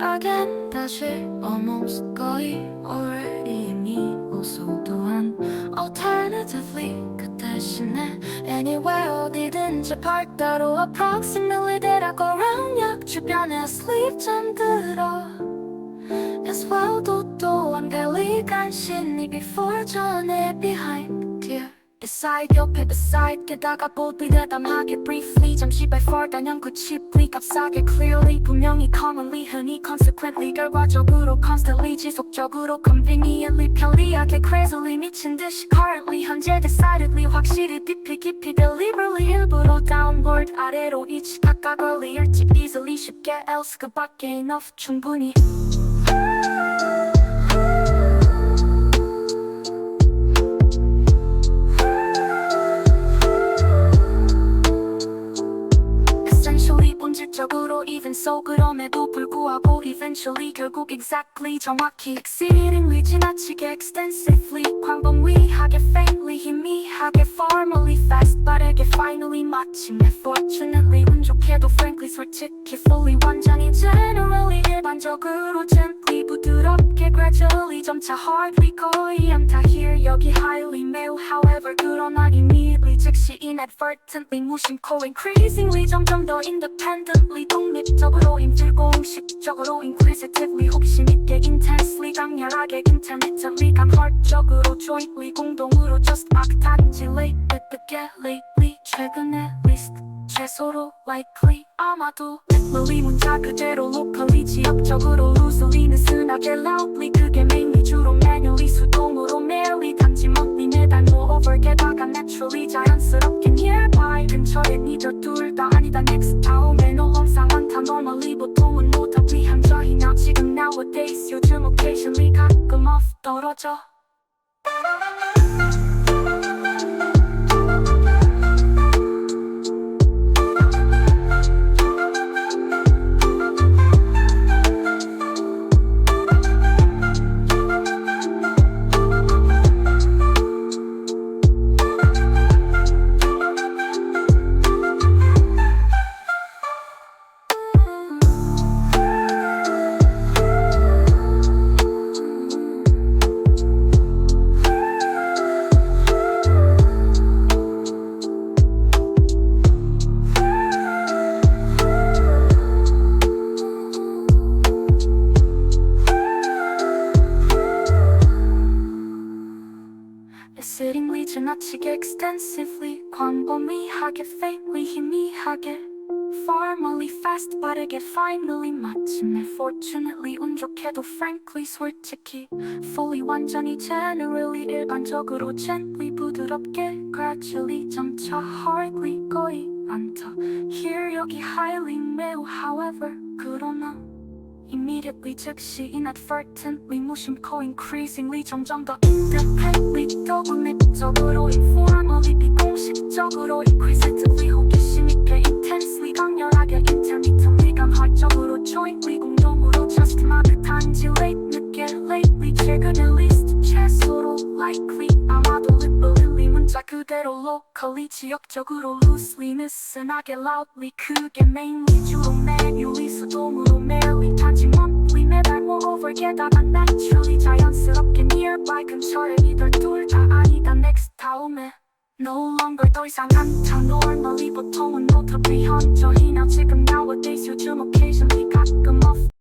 again 다시 almost 거의 already 이미 also 또한 alternatively 그 대신에 anywhere 어디든지 park 따로 approximately 대략 around 역 주변에 sleep 잠들어 as well 도 또한 별리 간신히 before 전에 behind dear beside 옆에 beside 게다가 boldly 대담하게 briefly 잠시 before 단연 그 cheaply 값싸게 clearly 분명히 commonly 흔히 consequently 결과적으로 constantly 지속적으로 conveniently 편리하게 crazily 미친 듯이 currently 현재 decidedly 확실히 깊이 깊이 deliberately 일부러 downward 아래로 이치 각각 early 일찍 easily 쉽게 else 그 밖에 enough 충분히 본질적으로 even so 그럼에도 불구하고 eventually 결국 exactly 정확히 exceedingly 지나치게 extensively 광범위하게 faintly 희미하게 formally fast 빠르게 finally 마침내 fortunately 운 좋게도 frankly 솔직히 fully 완전히 generally 일반적으로 gently 부드럽게 gradually 점차 hardly 거의 안타 here 여기 highly 매우 however 그러나 immediately 즉시 inadvertently 무심코 increasingly 점점 더 independently 독립적으로 인질공식적으로 inquisitively 혹시 있게 intensely 강렬하게 intermittently 감헐적으로 jointly 공동으로 just 막 단지 late 늦게 lately 최근에 least 최소로 likely 아마도 literally 문자 그대로 locally 지역적으로 loosely 느슨하게 loudly 그게 mainly 주로 manually 수동으로 merely 단지 monthly 매달 moreover 게다가 naturally 자연스럽게 nearby 근처에 니들 둘다 아니다 next 다음에 너 항상 많다 normally 보통은 notably 한저히나 지금 nowadays 요즘 occasionally 가끔 off 떨어져 지나치게 extensively 광범위하게 faintly 희미하게 formally fast 빠르게 finally 마침내 fortunately 운 좋게도 frankly 솔직히 fully 완전히 generally 일반적으로 gently 부드럽게 gradually 점차 hardly 거의 안타 here 여기 highly 매우 however 그러나 Immediately 즉시 inadvertently 무심코 increasingly 점점 더 independently 독 립적으로 informally 비공식적으로 inquisitively 호기심 있게 intensely 강렬하게 intermittently 감활적으로 jointly 공동으로 just 막 단지 late 늦게 lately 최근에 least 최소로 likely 아마도 literally 문자 그대로 locally 지역적으로 loosely 느슨하게 loudly 크게 mainly 주로 manually 수동으로 merely 매달 moreover 게다가 naturally 자연스럽게 nearby 근처에 이들 둘다 아니다 next 다음에 No longer 더 이상 한창 normally 보통은 notably 현저히나 지금 nowadays 요즘 occasionally 가끔 off